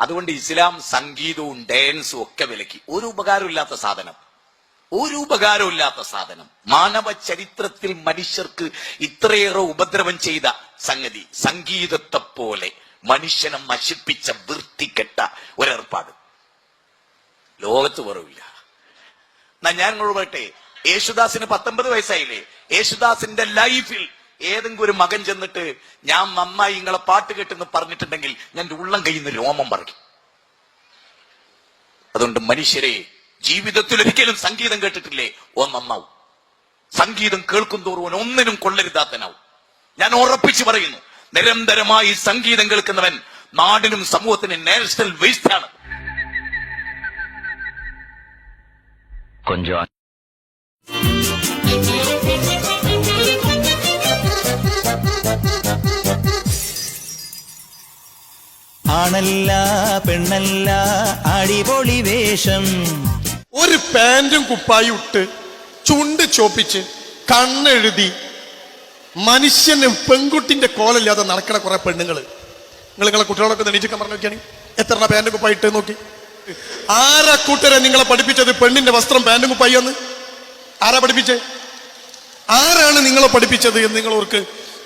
അതുകൊണ്ട് ഇസ്ലാം സംഗീതവും ഡാൻസും ഒക്കെ വിലക്കി. ഒരു ഉപകാരമില്ലാത്ത സാധനം. ഒരു ഉപകാരമില്ലാത്ത സാധനം. മാനവ ചരിത്രത്തിൽ മനുഷ്യർക്ക് ഇത്രയേറെ ഉപദ്രവം ചെയ്ത സംഗതി. സംഗീതത്തെ പോലെ മനുഷ്യനെ നശിപ്പിച്ച വൃത്തിക്കെട്ട ഒരേർപ്പാട്. ലോകത്ത് കുറവില്ല ഞാൻ പറയട്ടെ യേശുദാസിന് പത്തൊമ്പത് വയസ്സായില്ലേ? യേശുദാസിന്റെ ലൈഫിൽ ഏതെങ്കിലും ഒരു മകൻ ചെന്നിട്ട് ഞാൻ നന്നായി നിങ്ങളെ പാട്ട് കേട്ടെന്ന് പറഞ്ഞിട്ടുണ്ടെങ്കിൽ ഞാൻ ഉള്ളം കയ്യിൽ നിന്ന് രോമം പറയും അതുകൊണ്ട് മനുഷ്യരെ ജീവിതത്തിൽ ഒരിക്കലും സംഗീതം കേട്ടിട്ടില്ലേ? ഓ നന്നാവും. സംഗീതം കേൾക്കും തോറും ഒന്നിനും കൊള്ളരുതാത്തനാവും. ഞാൻ ഉറപ്പിച്ചു പറയുന്നു നിരന്തരമായി സംഗീതം കേൾക്കുന്നവൻ നാടിനും സമൂഹത്തിനും നാഷണൽ വേസ്റ്റ് ആണ്. ആണല്ല പെണ്ണല്ല അടിപൊളി വേഷം. ഒരു പാൻറും കുപ്പായി ഇട്ട് ചുണ്ട് ചോപ്പിച്ച് കണ്ണെഴുതി മനുഷ്യനും പെൺകുട്ടിന്റെ കോലല്ലാതെ നടക്കണ കുറെ പെണ്ണുങ്ങൾ നിങ്ങൾ നിങ്ങളെ കുട്ടികളൊക്കെ നെണീച്ചൊക്കെ പറഞ്ഞു നോക്കിയാണ്? എത്ര പാന്റും കുപ്പായി ഇട്ട് നോക്കി? ആരാ കൂട്ടരെ നിങ്ങളെ പഠിപ്പിച്ചത് പെണ്ണിന്റെ വസ്ത്രം പാന്റും കുപ്പായി എന്ന്? ആരാ പഠിപ്പിച്ചേ? ആരാണ് നിങ്ങളെ പഠിപ്പിച്ചത് എന്ന് നിങ്ങൾ ഓർക്ക്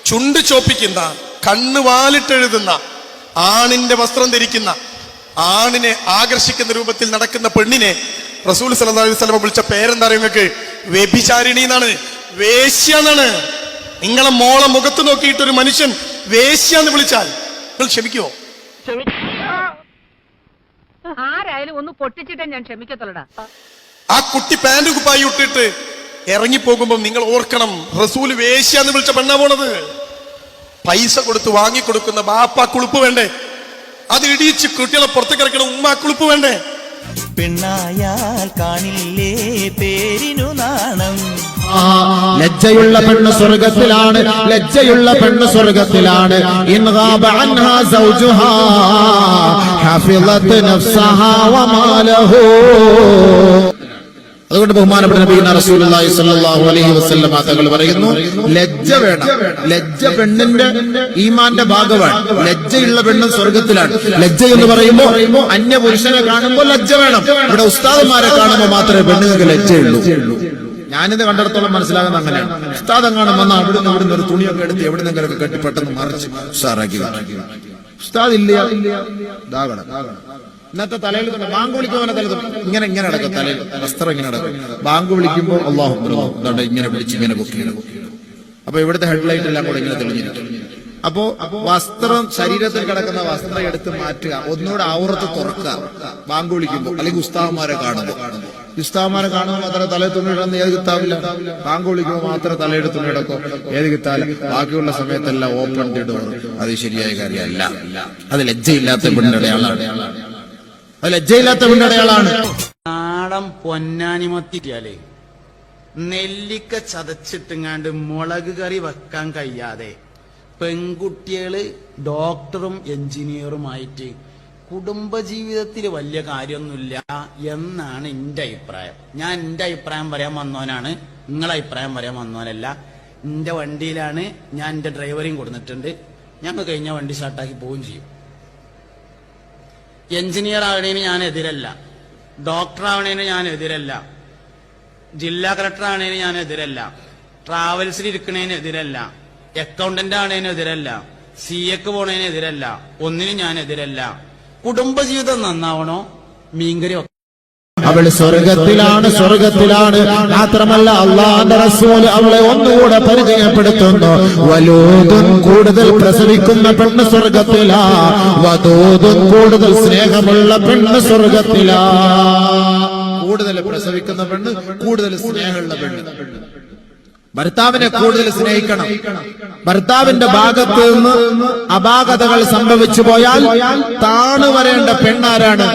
ചുണ്ട് ചോപ്പിക്കുന്ന കണ്ണ് വാലിട്ടെഴുതുന്ന ആണിന്റെ വസ്ത്രം ധരിക്കുന്ന ആണിനെ ആകർഷിക്കുന്ന രൂപത്തിൽ നടക്കുന്ന പെണ്ണിനെ റസൂൽ സല്ലല്ലാഹു അലൈഹി വസല്ലം വിളിച്ച പേരെന്താ അറിയോ നിങ്ങൾക്ക്? വ്യഭിചാരിണി എന്നാണ്. വേശ്യ എന്നാണ്. നിങ്ങളെ മോളെ മുഖത്ത് നോക്കിയിട്ട് ഒരു മനുഷ്യൻ വേശ്യ എന്ന് വിളിച്ചാൽ നിങ്ങൾ ക്ഷമിക്കുമോ ആരായാലും ഒന്ന് പൊട്ടിച്ചിട്ടേ ഞാൻ ക്ഷമിക്കത്തുള്ളടാ. ആ കുട്ടി പാന്റും കുപ്പായി ഇട്ടിട്ട് ഇറങ്ങിപ്പോകുമ്പോൾ നിങ്ങൾ ഓർക്കണം റസൂൽ വേശ്യ എന്ന് വിളിച്ച പെണ്ണാ പോണത്. പൈസ കൊടുത്ത് വാങ്ങിക്കൊടുക്കുന്ന ബാപ്പ കുളിപ്പ് വേണ്ടേ? അത് ഇടിച്ച് കുട്ടികളെ പുറത്തേക്ക് ഇറക്കണം ഉമ്മ കുളിപ്പ് വേണ്ടേ? പെണ്ണായാൽ കാണില്ലേ പേരിനു നാണം. ലജ്ജയുള്ള പെണ്ണ് സ്വർഗത്തിലാണ് ലജ്ജയുള്ള പെണ്ണ് സ്വർഗത്തിലാണ്. ഇൻ ഗാബ അൻഹാ സൗജുഹാ ഹഫിളത് നഫ്സഹാ വമാലഹു. അതുകൊണ്ട് ബഹുമാനപ്പെട്ട അലൈഹി തങ്ങൾ പറയുന്നു ലജ്ജ വേണം. ലജ്ജ പെണ്ണിന്റെ ഈമാന്റെ ഭാഗമാണ്. ലജ്ജയുള്ള പെണ്ണ് സ്വർഗത്തിലാണ് ലജ്ജ എന്ന് പറയുമ്പോൾ അന്യ പുരുഷനെ കാണുമ്പോൾ ലജ്ജ വേണം. ഇവിടെ ഉസ്താദന്മാരെ കാണുമ്പോൾ മാത്രമേ പെണ്ണുങ്ങൾക്ക് ലജ്ജയുള്ളൂ. ഞാനിത് കണ്ടിടത്തോളം മനസ്സിലാകുന്ന അങ്ങനെയാണ്. ഉസ്താദം കാണുമ്പോൾ അവിടുന്ന് ഇവിടുന്ന് ഒരു തുണിയൊക്കെ എടുത്ത് എവിടുന്നെങ്കിലൊക്കെ കെട്ടി പെട്ടെന്ന് മറിച്ച് ഉഷാറാക്കി. ഉസ്താദ് ഇല്ല. ഇതാകണം. ഇന്നത്തെ തലയിൽ ബാങ്ക് വിളിക്കുമ്പോൾ തല ഇങ്ങനെ ഇങ്ങനെ നടക്കും. തലയിൽ വസ്ത്രം ഇങ്ങനെ നടക്കും. ബാങ്ക് വിളിക്കുമ്പോൾ അള്ളാഹു ഇങ്ങനെ വിളിച്ച് ഇങ്ങനെ പൊക്കി ഇങ്ങനെ പൊക്കി. അപ്പൊ ഇവിടുത്തെ ഹെഡ്ലൈറ്റ് എല്ലാം കൂടെ ഇങ്ങനെ തെളിഞ്ഞിരിക്കും. അപ്പോ വസ്ത്രം ശരീരത്തിൽ കിടക്കുന്ന വസ്ത്രം എടുത്ത് മാറ്റുക ഒന്നുകൂടെ ഔറത്ത് തുറക്കുക ബാങ്ക് വിളിക്കുമ്പോൾ അല്ലെങ്കിൽ ഉസ്താവന്മാരെ കാണുമ്പോൾ ഉസ്താവന്മാരെ കാണുമ്പോൾ മാത്രമേ തലയിൽ തുണിയിടുന്ന ഏത് കിത്താവില്ല ബാങ്ക് വിളിക്കുമ്പോൾ മാത്രമേ തലയുടെ തുണിയിടക്കോ ഏത് കിത്താല ബാക്കിയുള്ള സമയത്തെല്ലാം ഓപ്പൺ ഡോർ അത് ശരിയായ കാര്യമല്ല. അത് ലജ്ജയില്ലാത്ത പെണ്ണിടയാളാണ് ലജ്ജയില്ലാത്ത പെണ്ണടയാളാണ് നാടൻ പൊന്നാനിമത്തിയാലേ നെല്ലിക്ക ചതച്ചിട്ടുങ്ങാണ്ട് മുളക് കറി വെക്കാൻ കഴിയാതെ പെൺകുട്ടികൾ ഡോക്ടറും എഞ്ചിനീയറുമായിട്ട് കുടുംബജീവിതത്തിൽ വലിയ കാര്യമൊന്നുമില്ല എന്നാണ് എന്റെ അഭിപ്രായം. ഞാൻ എന്റെ അഭിപ്രായം പറയാൻ വന്നവനാണ്. നിങ്ങളെ അഭിപ്രായം പറയാൻ വന്നവനല്ല. എന്റെ വണ്ടിയിലാണ് ഞാൻ എന്റെ ഡ്രൈവറെയും കൊടുത്തിട്ടുണ്ട്. ഞങ്ങൾ കഴിഞ്ഞ വണ്ടി സ്റ്റാർട്ടാക്കി പോവുകയും ചെയ്യും. എഞ്ചിനീയർ ആവണേന് ഞാൻ എതിരല്ല. ഡോക്ടർ ആവണേന് ഞാൻ എതിരല്ല. ജില്ലാ കളക്ടർ ആണേന് ഞാൻ എതിരല്ല. ട്രാവൽസിൽ ഇരിക്കണേന് എതിരല്ല. അക്കൗണ്ടന്റ് ആണേന് എതിരല്ല. സി എക്ക് പോണേന് എതിരല്ല. ഒന്നിനും ഞാൻ എതിരല്ല. കുടുംബജീവിതം നന്നാവണോ? മീൻകരി. അവൾ സ്വർഗത്തിലാണ് സ്വർഗത്തിലാണ്. മാത്രമല്ല അള്ളാന്റെ റസൂൽ അവളെ ഒന്നുകൂടെ പരിചയപ്പെടുത്തുന്നു. വലൂതും കൂടുതൽ പ്രസവിക്കുന്ന പെണ്ണ് സ്വർഗത്തിലാ. വധൂതും കൂടുതൽ സ്നേഹമുള്ള പെണ്ണ് സ്വർഗത്തിലാ. കൂടുതൽ പ്രസവിക്കുന്ന പെണ്ണ് കൂടുതൽ സ്നേഹമുള്ള പെണ്ണ്. ഭർത്താവിനെ കൂടുതൽ സ്നേഹിക്കണം. ഭർത്താവിന്റെ ഭാഗത്ത് നിന്ന് അപാകതകൾ സംഭവിച്ചു പോയാൽ താണു വരേണ്ട പെണ്ണാരാണ്.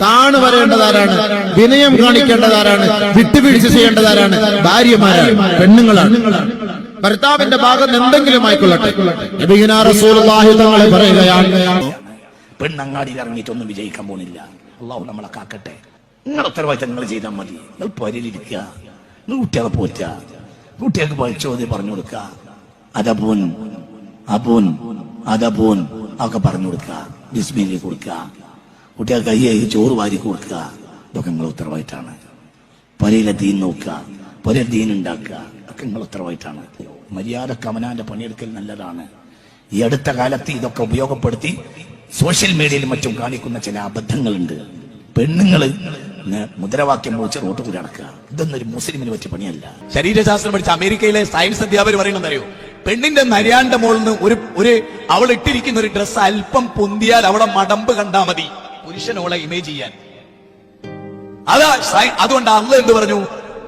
താണു വരേണ്ടതാരാണ്. വിനയം കാണിക്കേണ്ടതാരാണ്. വിട്ടുവീഴ്ച ചെയ്യേണ്ടതാരാണ്. ഭാര്യമാരാണ്. പെണ്ണുങ്ങളാണ്. ഭർത്താവിന്റെ ഭാഗത്ത് എന്തെങ്കിലും ആയിക്കൊള്ളട്ടെ. തങ്ങളെ പറയുകയാണ്. പെണ്ണങ്ങാടിയിൽ ഇറങ്ങിയിട്ടൊന്നും വിജയിക്കാൻ പോണില്ല. അള്ളാഹു നമ്മളെ കാക്കട്ടെ. നിങ്ങളെ ഉത്തരവാദിത്തങ്ങൾ ചെയ്താൽ മതി. നിങ്ങൾ പരിലിരിക്കുക. നിങ്ങൾ കുട്ടികളെ പോറ്റുക കുട്ടികൾക്ക് ചോദ്യം പറഞ്ഞു കൊടുക്കുക. അതപൂൻ അപൂൻ അതപൂൻ ഒക്കെ പറഞ്ഞു കൊടുക്കുക. ബിസ്മിലി കൊടുക്കുക. കുട്ടികൾക്ക് കൈ കഴുകി ചോറ് വാരി കൊടുക്കുക. ഇതൊക്കെ നിങ്ങൾ ഉത്തരവായിട്ടാണ് പൊരയിലെ ദീൻ നോക്കുക. പൊര തീൻ ഉണ്ടാക്കുക. ഒക്കെ നിങ്ങൾ ഉത്തരവായിട്ടാണ് മര്യാദ കമനാന്റെ പണിയെടുക്കൽ നല്ലതാണ്. ഈ അടുത്ത കാലത്ത് ഇതൊക്കെ ഉപയോഗപ്പെടുത്തി സോഷ്യൽ മീഡിയയിലും മറ്റും കാണിക്കുന്ന ചില അബദ്ധങ്ങളുണ്ട്. പെണ്ണുങ്ങൾ മുദ്രാവാക്യം വിളിച്ച് റോട്ട് കൂടി നടക്കുക. ഇതൊന്നും ഒരു മുസ്ലിമിന് പറ്റിയ പണിയല്ല. ശരീരശാസ്ത്രം പഠിച്ച അമേരിക്കയിലെ സയൻസ് അധ്യാപകർ പറയുന്നത് അറിയോ പെണ്ണിന്റെ നരിയാണ്ട മുകളിൽ നിന്ന് ഒരു ഒരു അവൾ ഇട്ടിരിക്കുന്ന ഒരു ഡ്രസ്സ് അല്പം പൊന്തിയാൽ അവളെ മടമ്പ് കണ്ടാ മതി. പുരുഷനോളെ ഇമേജ് ചെയ്യാൻ. അതാ അതുകൊണ്ട് അന്ന് എന്ത് പറഞ്ഞു?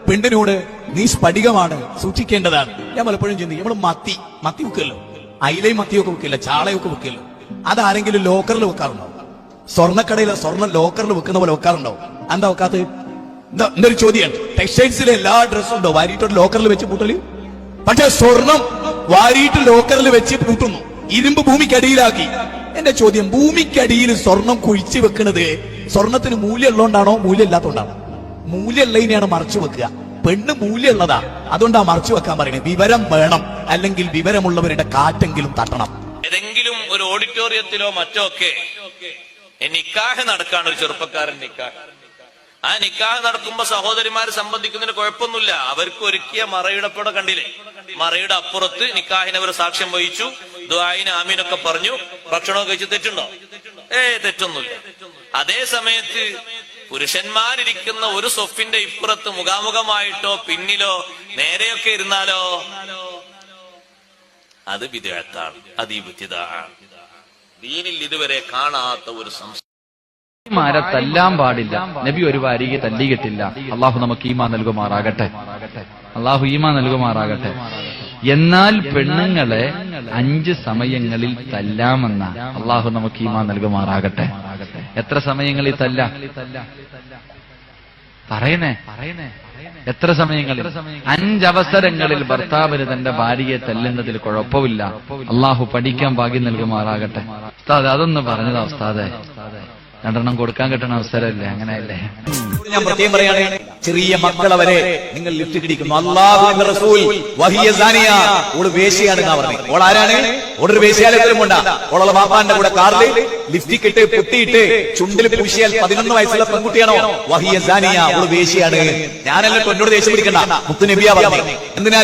പെണ്ണിനോട് നീ സ്ഫടികമാണ് സൂക്ഷിക്കേണ്ടതാണ്. ഞാൻ പലപ്പോഴും ചിന്തിക്കും നമ്മൾ മത്തി മത്തി വെക്കുമല്ലോ. അയിലയും മത്തിയൊക്കെ വെക്കില്ല ചാളയൊക്കെ വെക്കില്ല അതാരെങ്കിലും ലോക്കറിൽ വെക്കാറുണ്ടോ? സ്വർണക്കടയിൽ സ്വർണ ലോക്കറിൽ വെക്കുന്ന പോലെ വെക്കാറുണ്ടോ? എന്താ വെക്കാത്ത എന്തൊരു ചോദ്യമാണ് ടെക്സ്റ്റൈൽസിലെ എല്ലാ ഡ്രസ്സും ഉണ്ടോ? വാരിയിട്ട് ലോക്കറിൽ വെച്ച് പൂട്ടൽ? പക്ഷെ സ്വർണം വാരിയിട്ട് ലോക്കറിൽ വെച്ച് പൂട്ടുന്നു. ഇരുമ്പ് ഭൂമിക്കടിയിലാക്കി. എന്റെ ചോദ്യം ഭൂമിക്കടിയിൽ സ്വർണം കുഴിച്ചു വെക്കുന്നത് സ്വർണത്തിന് മൂല്യമുള്ളതുകൊണ്ടാണോ? മൂല്യമില്ലാത്തതുകൊണ്ടാണോ? മൂല്യമുള്ളതിനെയാണ് മറച്ചു വെക്കുക. പെണ്ണ് മൂല്യമുള്ളതാ. അതുകൊണ്ടാ മറച്ചു വെക്കാൻ പറയുന്നത്. വിവരം വേണം. അല്ലെങ്കിൽ വിവരമുള്ളവരുടെ കാറ്റെങ്കിലും തട്ടണം. ഏതെങ്കിലും ഒരു ഓഡിറ്റോറിയത്തിലോ മറ്റോ ഒക്കെ നിക്കാഹ് നടക്കാണ് ഒരു ചെറുപ്പക്കാരൻ നിക്കാഹ്. ആ നിക്കാഹ് നടക്കുമ്പോ സഹോദരിമാരെ സംബന്ധിക്കുന്നതിന് കുഴപ്പമൊന്നുമില്ല. അവർക്ക് ഒരുക്കിയ മറയുടെ പുട കണ്ടില്ലേ? മറയുടെ അപ്പുറത്ത് നിക്കാഹിനെ അവർ സാക്ഷ്യം വഹിച്ചു. ദ്വായിന് ആമീനൊക്കെ പറഞ്ഞു. ഭക്ഷണമൊക്കെ കഴിച്ച് തെറ്റുണ്ടോ? ഏ തെറ്റൊന്നുമില്ല. അതേ സമയത്ത് പുരുഷന്മാരിരിക്കുന്ന ഒരു സൊഫിന്റെ ഇപ്പുറത്ത് മുഖാമുഖമായിട്ടോ പിന്നിലോ നേരെയൊക്കെ ഇരുന്നാലോ? അത് വിദേഹത്താണ് അത് ഈ ദീനിൽ ഇതുവരെ കാണാത്ത ഒരു സംസ്കാരം മാരെ തല്ലാൻ പാടില്ല. നബി ഒരു വാരികെ തല്ലിയിട്ടില്ല. അള്ളാഹു നമുക്ക് ഈമാ നൽകുമാറാകട്ടെ. അള്ളാഹു ഈമാ നൽകുമാറാകട്ടെ. എന്നാൽ പെണ്ണുങ്ങളെ അഞ്ച് സമയങ്ങളിൽ തല്ലാമെന്ന അള്ളാഹു നമുക്ക് ഈമാ നൽകുമാറാകട്ടെ. എത്ര സമയങ്ങളിൽ തല്ല? പറയണേ പറയണേ. എത്ര സമയങ്ങളിൽ? അഞ്ചവസരങ്ങളിൽ ഭർത്താവിന് തന്റെ ഭാര്യയെ തല്ലുന്നതിൽ കുഴപ്പമില്ല. അള്ളാഹു പഠിക്കാൻ ഭാഗ്യം നൽകുമാറാകട്ടെ. ഉസ്താദ് അതൊന്ന് പറഞ്ഞതാ ഉസ്താദെ. രണ്ടെണ്ണം കൊടുക്കാൻ കിട്ടണ അവസരമല്ലേ അങ്ങനെയല്ലേ? ഞാൻ പ്രത്യേകം പറയാണ് ചെറിയ മക്കളെ വരെ നിങ്ങൾ ലിഫ്റ്റ് കിടിക്കുന്നു. അള്ളാഹുവിന്റെ റസൂൽ വഹിയ സാനിയ ഓൾ വേശിയാണ് പറഞ്ഞത് ഓൾ ആരാണ് ഓളൊരു വേശ്യാലയത്തിലും കൊണ്ടാ. ഓളെ ബാപ്പാന്റെ കൂടെ കാറിൽ ലിഫ്റ്റിക് ഇട്ട് പൊട്ടിയിട്ട് ചുണ്ടിൽ പൂശിയാൽ പതിനൊന്ന് വയസ്സുള്ള പെൺകുട്ടിയാണോ? വഹിയ സാനിയ അവൾ വേശ്യയാണ് ഞാനല്ല എന്നോട് ദേഷ്യം പിടിക്കണ്ട? മുത്തു നബിയാ പറഞ്ഞു. എന്തിനാ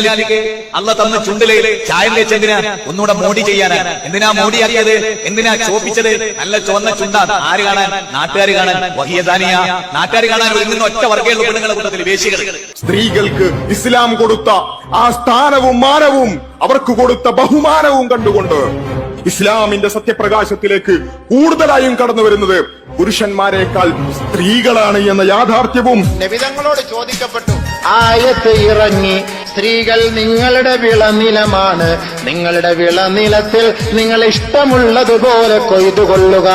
അല്ല തന്ന ചുണ്ടിലെ ചായം തേച്ച് എന്തിനാ? ഒന്നുകൂടെ മോടി ചെയ്യാനാ. എന്തിനാ മോടിയാക്കിയത്? എന്തിനാ ചോപ്പിച്ചത്? നല്ല ചുവന്ന ചുണ്ടാണ് ആര് കാണാൻ? നാട്ടുകാർ കാണാൻ. വഹിയ സാനിയ നാട്ടുകാർ കാണാൻ ഒരുങ്ങുന്ന ഒറ്റ വർഗമുള്ള പെണ്ണുങ്ങളെ കൂട്ടത്തിൽ വേശികൾ സ്ത്രീകൾക്ക് ഇസ്ലാം കൊടുത്ത ആ സ്ഥാനവും മാനവും അവർക്ക് കൊടുത്ത ബഹുമാനവും കണ്ടുകൊണ്ട് ഇസ്ലാമിന്റെ സത്യപ്രകാശത്തിലേക്ക് കൂടുതലായും കടന്നു വരുന്നത് പുരുഷന്മാരെക്കാൾ സ്ത്രീകളാണ് എന്ന യാഥാർത്ഥ്യവും. നബിതങ്ങളോട് ചോദിക്കപ്പെട്ടു. ആയത്ത് ഇറങ്ങി സ്ത്രീകൾ നിങ്ങളുടെ വിളനിലമാണ്. നിങ്ങളുടെ വിളനിലത്തിൽ നിങ്ങൾ ഇഷ്ടമുള്ളതുപോലെ കൊയ്തുകൊള്ളുക.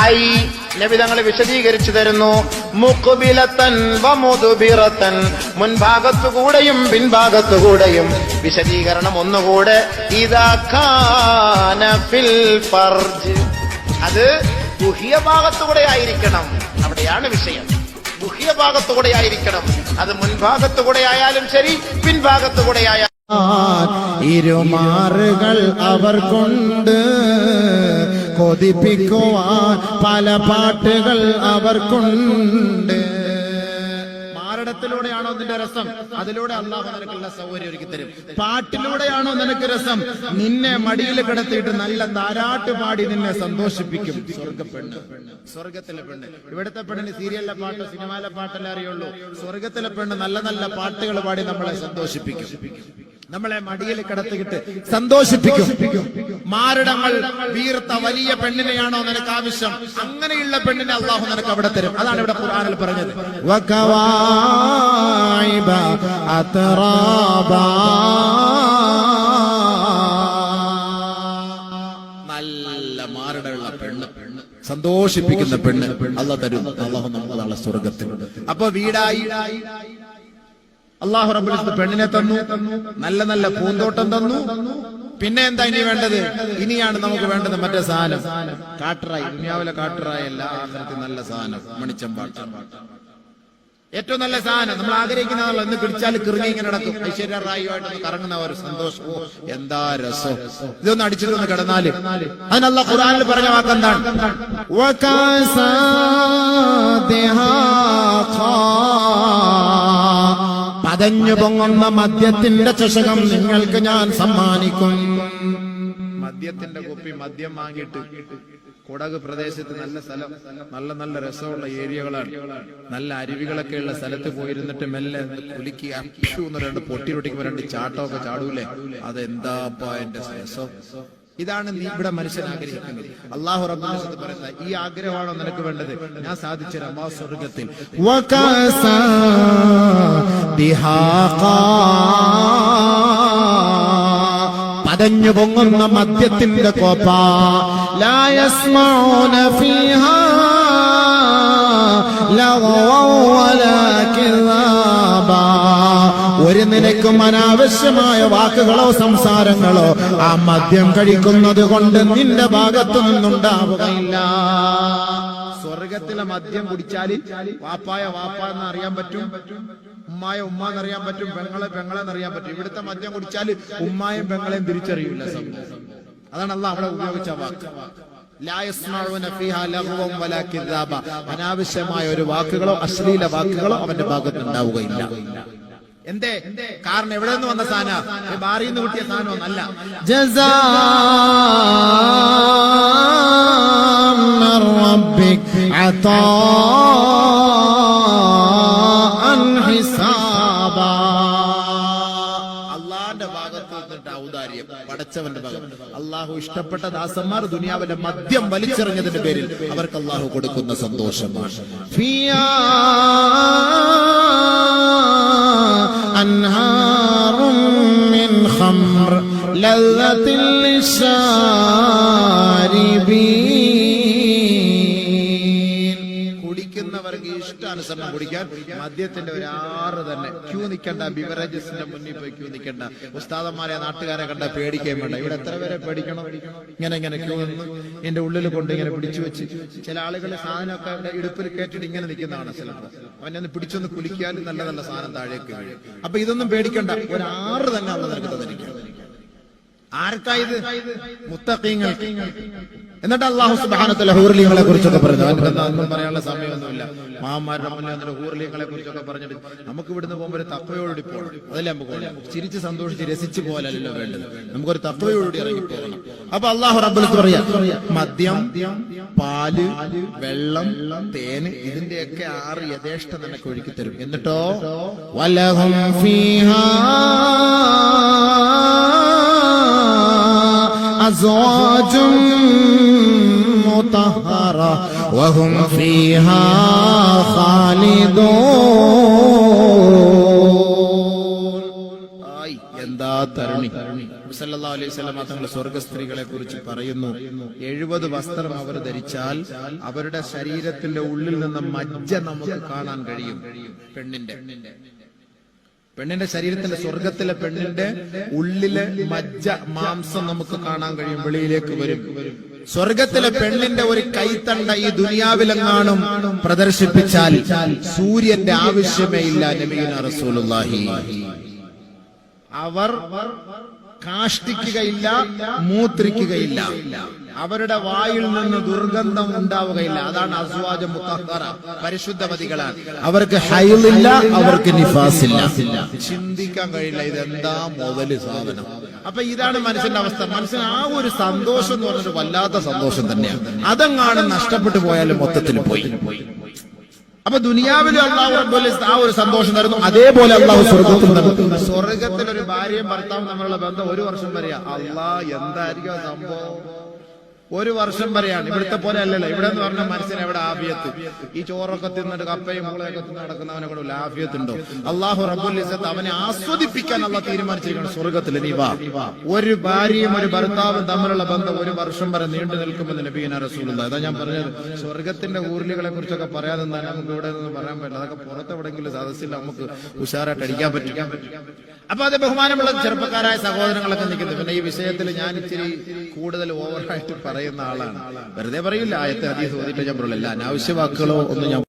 ഐ നബിതങ്ങൾ വിശദീകരിച്ചു തരുന്നു. മുക്കുബിലത്തൻ വമുതുബിറത്തൻ മുൻഭാഗത്തുകൂടെയും പിൻഭാഗത്തുകൂടെയും. വിശദീകരണം ഒന്നുകൂടെ. ഇതാ പർജ് അത് ഗുഹ്യ ഭാഗത്തുകൂടെ ആയിരിക്കണം. അവിടെയാണ് വിഷയം. ഗുഹ്യ ഭാഗത്തുകൂടെ ആയിരിക്കണം. അത് മുൻഭാഗത്തുകൂടെ ആയാലും ശരി പിൻഭാഗത്തുകൂടെ ആയാലും ഇരുമാറുകൾ അവർ കൊണ്ട് കൊതിപ്പിക്കുവാൻ പല പാട്ടുകൾ അവർക്കുണ്ട്. മാരടത്തിലൂടെയാണോ നിന്റെ രസം? അതിലൂടെ അള്ളാഹു നിനക്കുള്ള സൗകര്യം ഒരുക്കി തരും. പാട്ടിലൂടെയാണോ നിനക്ക് രസം? നിന്നെ മടിയിൽ കിടത്തിയിട്ട് നല്ല താരാട്ട് പാടി നിന്നെ സന്തോഷിപ്പിക്കും. സ്വർഗ പെണ്ണ്. സ്വർഗത്തിലെ പെണ്ണ്. ഇവിടുത്തെ പെണ്ണിന് സീരിയലിലെ പാട്ട് സിനിമയിലെ പാട്ടല്ലേ അറിയുള്ളൂ? സ്വർഗത്തിലെ പെണ്ണ് നല്ല നല്ല പാട്ടുകൾ പാടി നമ്മളെ സന്തോഷിപ്പിക്കും. നമ്മളെ മടിയിൽ കിടത്തിയിട്ട് സന്തോഷിപ്പിക്കും. മാരടങ്ങൾ വീർത്ത വലിയ പെണ്ണിനെയാണോ നിനക്ക് ആവശ്യം? അങ്ങനെയുള്ള പെണ്ണിനെ അള്ളാഹു നിനക്ക് അവിടെ തരും. അതാണ് ഇവിടെ ഖുർആനിൽ പറഞ്ഞത്. നല്ല മാരടമുള്ള പെണ്ണ്. പെണ്ണ് സന്തോഷിപ്പിക്കുന്ന പെണ്ണ് അല്ല തരും അള്ളാഹു നമ്മളെ നാളെ സ്വർഗത്തിൽ. അപ്പൊ വീടായി അള്ളാഹു റബ്ബുൽ പെണ്ണിനെ തന്നു നല്ല നല്ല പൂന്തോട്ടം തന്നു. പിന്നെ എന്താ ഇനി വേണ്ടത്? ഇനിയാണ് നമുക്ക് വേണ്ടത് മറ്റേ സാധനം. കാട്ടറായി ദുനിയാവിലെ കാട്ടറായി അല്ല ആഖിറത്തിൽ നല്ല സാധനം മണിച്ചമ്പാട്ട്. ഏറ്റവും നല്ല സാധനം നമ്മൾ ആഗ്രഹിക്കുന്നതാണല്ലോ എന്ന് പിടിച്ചാൽ കിറങ്ങി ഇങ്ങനെ നടക്കും. ഐശ്വര്യ റായുമായിട്ട് കറങ്ങുന്ന ഒരു സന്തോഷം. എന്താ രസം. ഇതൊന്ന് അടിച്ചിട്ടൊന്ന് കിടന്നാൽ. അതിനല്ല ഖുറാനിൽ പറഞ്ഞ വാക്കെന്താണ്. പതഞ്ഞു പൊങ്ങുന്ന മദ്യത്തിന്റെ ചഷകം നിങ്ങൾക്ക് ഞാൻ സമ്മാനിക്കും. മദ്യത്തിന്റെ കുപ്പി മദ്യം വാങ്ങിയിട്ട് കൊടക് പ്രദേശത്ത് നല്ല സ്ഥലം നല്ല നല്ല രസമുള്ള ഏരിയകളാണ്. നല്ല അരുവികളൊക്കെ ഉള്ള സ്ഥലത്ത് പോയിരുന്നിട്ട് മെല്ലെ കുലുക്കി എന്ന് രണ്ട് പൊട്ടി പൊട്ടിക്കുമ്പോ രണ്ട് ചാട്ടമൊക്കെ ചാടൂലേ? അതെന്താപ്പാ എന്റെ രസം? ഇതാണ് നീ ഇവിടെ മനുഷ്യൻ ആഗ്രഹിക്കുന്നത് അള്ളാഹു റബ്ബുൽ പറയുന്നത് ഈ ആഗ്രഹമാണോ നിനക്ക് വേണ്ടത് ഞാൻ സാധിച്ചു ആ സ്വർഗത്തിൽ. പതഞ്ഞു പൊങ്ങുന്ന മദ്യത്തിന്റെ കോപ്പ ലായസ്മോന ഫീഹാ ലഗ്വൻ വലാ. ഒരു നിലക്കും അനാവശ്യമായ വാക്കുകളോ സംസാരങ്ങളോ ആ മദ്യം കഴിക്കുന്നത് കൊണ്ട് നിന്റെ ഭാഗത്തു നിന്നുണ്ടാവുകയില്ല. സ്വർഗത്തിലെ മദ്യം കുടിച്ചാൽ വാപ്പായ വാപ്പ എന്ന് അറിയാൻ പറ്റും ഉമ്മായ ഉമ്മ എന്നറിയാൻ പറ്റും പെങ്ങളെ പെങ്ങളെ എന്നറിയാൻ പറ്റും. ഇവിടുത്തെ മദ്യം കുടിച്ചാൽ ഉമ്മായും പെങ്ങളെയും തിരിച്ചറിയില്ല അതാണ് അല്ല അവിടെ ഉപയോഗിച്ച വാക്ക്. അനാവശ്യമായ ഒരു വാക്കുകളോ അശ്ലീല വാക്കുകളോ അവന്റെ ഭാഗത്ത് ഉണ്ടാവുകയില്ല എന്തേ? കാരണം എവിടെ നിന്ന് വന്ന സാധന? ബാറിയിൽ നിന്ന് കിട്ടിയ സാധനം അല്ല ജസാ അള്ളാന്റെ ഭാഗത്ത് നിന്നിട്ട് ഔദാര്യം പടച്ചവന്റെ ഭാഗം. അള്ളാഹു ഇഷ്ടപ്പെട്ട ദാസന്മാർ ദുനിയാവിന്റെ മദ്യം വലിച്ചെറിഞ്ഞതിന്റെ പേരിൽ അവർക്ക് അള്ളാഹു കൊടുക്കുന്ന സന്തോഷമാണ്. أنهار من خمر لذة للشاربين. കുടിക്കുന്നവർക്ക് ഇഷ്ടാനുസരണം കുടിക്കാൻ മദ്യത്തിന്റെ ഒരു ആറ് തന്നെ. ക്യൂ നിൽക്കണ്ട ബിവറേജസിന്റെ മുന്നിൽ പോയി ക്യൂ നിൽക്കണ്ട ഉസ്താദന്മാരെ നാട്ടുകാരെ കണ്ട പേടിക്കുകയും വേണ്ട. ഇവിടെ എത്ര പേരെ പേടിക്കണം? ഇങ്ങനെ ഇങ്ങനെ ക്യൂ നിന്ന് എന്റെ ഉള്ളിൽ കൊണ്ട് ഇങ്ങനെ പിടിച്ചു വെച്ച് ചില ആളുകൾ സാധനമൊക്കെ അവരുടെ ഇടുപ്പിൽ കേട്ടിട്ട് ഇങ്ങനെ നിൽക്കുന്നതാണ് ചിലപ്പോൾ അവനെ ഒന്ന് പിടിച്ചൊന്ന് കുലിക്കാനും നല്ല നല്ല സാധനം താഴേക്ക് വീഴും. അപ്പൊ ഇതൊന്നും പേടിക്കണ്ട. ഒരു ആറ് തന്നെ അവിടെ നിനക്ക് തന്നിരിക്കും ആർക്കായത്? മുത്തക്കീങ്ങൾ എന്നിട്ട് അള്ളാഹു സുബാനത്തിലെ ഹൂർലിങ്ങളെ കുറിച്ചൊക്കെ പറഞ്ഞു. ഒന്നും പറയാനുള്ള സമയമൊന്നുമില്ല. മാമാരുടെ മുന്നിൽ അതിന്റെ ഹൂർലിങ്ങളെ കുറിച്ചൊക്കെ പറഞ്ഞിട്ട് നമുക്ക് ഇവിടുന്ന് പോകുമ്പോൾ ഒരു തപ്പയോടുകൂടി പോകണം. അതല്ലേ നമുക്ക് ചിരിച്ച് സന്തോഷിച്ച് രസിച്ച് പോലല്ലോ വേണ്ടത്. നമുക്കൊരു തപ്പയോടുകൂടി ഇറങ്ങി പോകണം അപ്പൊ അള്ളാഹു റബ്ബുലത്ത് പറയാ മദ്യം പാൽ വെള്ളം തേന് ഇതിന്റെയൊക്കെ ആറ് യഥേഷ്ട നിനക്ക് ഒഴുക്കി തരും. എന്നിട്ടോ? വലഹും ഫീഹാ أزواج مطهرة وهم فيها خالدون ആയി, എന്താ തരുണി സല്ലല്ലാഹു അലൈഹി വസല്ലം തങ്ങൾ സ്വർഗ സ്ത്രീകളെ കുറിച്ച് പറയുന്നു എഴുപത് വസ്ത്രം അവർ ധരിച്ചാൽ അവരുടെ ശരീരത്തിന്റെ ഉള്ളിൽ നിന്ന് മജ്ജ നമുക്ക് കാണാൻ കഴിയും പെണ്ണിന്റെ പെണ്ണിന്റെ ശരീരത്തിന്റെ സ്വർഗത്തിലെ പെണ്ണിന്റെ ഉള്ളിലെ മജ്ജ മാംസം നമുക്ക് കാണാൻ കഴിയും വെളിയിലേക്ക് വരും. സ്വർഗത്തിലെ പെണ്ണിന്റെ ഒരു കൈത്തണ്ട ഈ ദുനിയാവിലെങ്ങാനും പ്രദർശിപ്പിച്ചാൽ സൂര്യന്റെ ആവശ്യമേ ഇല്ല നബീന റസൂലുള്ളാഹി. അവർ കാഷ്ടിക്കുകയില്ല മൂത്രിക്കുകയില്ല. അവരുടെ വായിൽ നിന്ന് ദുർഗന്ധം ഉണ്ടാവുകയില്ല. അതാണ് അസ്വാജ മുത്തഹറ പരിശുദ്ധമതികളാണ് അവർക്ക് ഹൈലില്ല അവർക്ക് നിഫാസില്ല. ചിന്തിക്കാൻ കഴിയില്ല ഇതെന്താ മുതൽ സാധനം. അപ്പൊ ഇതാണ് മനുഷ്യന്റെ അവസ്ഥ. മനുഷ്യൻ ആ ഒരു സന്തോഷം എന്ന് പറഞ്ഞൊരു വല്ലാത്ത സന്തോഷം തന്നെയാണ്. അതെങ്ങാണ് നഷ്ടപ്പെട്ടു പോയാലും മൊത്തത്തിൽ പോയി. അപ്പൊ ദുനിയാവിലും അള്ളാഹു ആ ഒരു സന്തോഷം തരുന്നു. അതേപോലെ അള്ളാഹു സ്വർഗത്തിൽ സ്വർഗത്തിൽ ഒരു ഭാര്യയും ഭർത്താവും തമ്മിലുള്ള ബന്ധം ഒരു വർഷം വരെയാ. അള്ളാഹ് എന്തായിരിക്കും സംഭവം? ഒരു വർഷം വരെയാണ്. ഇവിടുത്തെ പോലെ അല്ലല്ലോ. ഇവിടെ എന്ന് പറഞ്ഞാൽ മനസ്സിന് എവിടെ? ആഫിയത്ത്. ഈ ചോറൊക്കെ തിന്നിട്ട് കപ്പയും മുളയൊക്കെ തിന്ന് നടക്കുന്നവനെ കൂടെ വല്ല ആഫിയത്ത് ഉണ്ടോ അള്ളാഹു റബ്ബുൽ അവനെ ആസ്വദിപ്പിക്കാൻ അള്ള തീരുമാനിച്ചിരിക്കണം സ്വർഗത്തിൽ. ഒരു ഭാര്യയും ഒരു ഭർത്താവും തമ്മിലുള്ള ബന്ധം ഒരു വർഷം വരെ നീണ്ടു നിൽക്കുമെന്ന് നബീന റസൂലുള്ള അതാ ഞാൻ പറഞ്ഞത്. സ്വർഗത്തിന്റെ ഊർലികളെ കുറിച്ചൊക്കെ പറയാതെ തന്നെ നമുക്ക് ഇവിടെ നിന്ന് പറയാൻ പറ്റില്ല. അതൊക്കെ പുറത്തെവിടെങ്കിലും സദസ്സിൽ നമുക്ക് ഉഷാറായിട്ട് അടിക്കാൻ പറ്റും. അപ്പൊ അത് ബഹുമാനമുള്ള ചെറുപ്പക്കാരായ സഹോദരങ്ങളൊക്കെ നിൽക്കുന്നു. പിന്നെ ഈ വിഷയത്തിൽ ഞാൻ ഇച്ചിരി കൂടുതൽ ഓവറായിട്ട് പറയുന്ന ആളാണ്. വെറുതെ പറയില്ല ആയത്തെ അതീ ഓതിട്ട് ഞാൻ പറയില്ല അനാവശ്യ വാക്കുകളോ ഒന്നും ഞാൻ